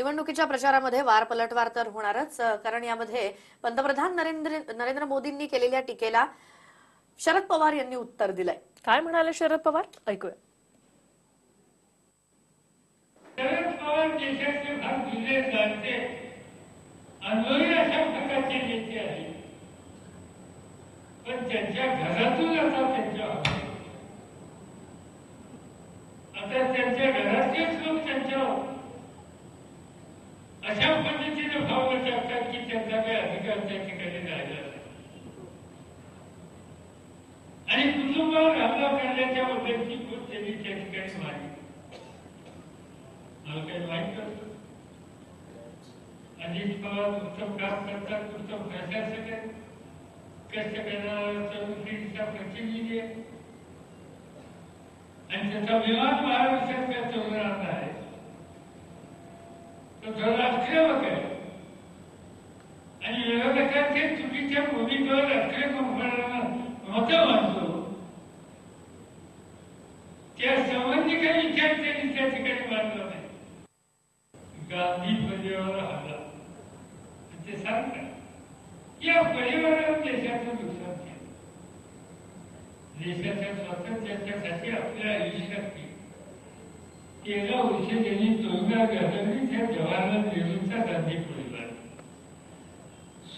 निवडणुकीच्या प्रचारामध्ये वार पलटवार तर होणारच कारण यामध्ये पंतप्रधान नरेंद्र नरेंद्र मोदींनी केलेल्या टीकेला शरद पवार यांनी उत्तर दिलंय. काय म्हणाले शरद पवार? ऐकूया. शरद पवार देशाचे जुने जाणते अनुभवी अशा प्रकारचे नेते आहेत. पण त्यांच्या घरातून आता त्यांच्या आता त्यांच्या घरातलेच लोक त्यांच्यावर विविध भावना टाकतात की त्यांचा काही अधिकार त्या ठिकाणी राहिला आणि कुटुंबावर हल्ला करण्याच्या बद्दलची गोष्ट त्यांनी त्या ठिकाणी मांडली मला काही वाईट करतो अजित पवार उत्तम काम करतात उत्तम प्रशासक आहे कष्ट करणारा तरुण प्रतिनिधी आहे आणि त्याचा विमान महाराष्ट्रातल्या तरुणांना आहे तो राष्ट्रीय आश्रयवक आहे आणि विरोधकांच्या चुकीच्या भूमिकेवर राष्ट्रीय कंपन्यांना मतं मानतो त्या संबंधी काही विचार त्यांनी त्या ठिकाणी मानला नाही. गांधी परिवार हल्ला ते सांगतात या परिवारावर देशाचं नुकसान केलं. देशाच्या स्वातंत्र्याच्यासाठी आपल्या आयुष्यात तेरा वर्ष त्यांनी तुरुंगात घालवली त्या जवाहरलाल नेहरूंचा गांधी परिवार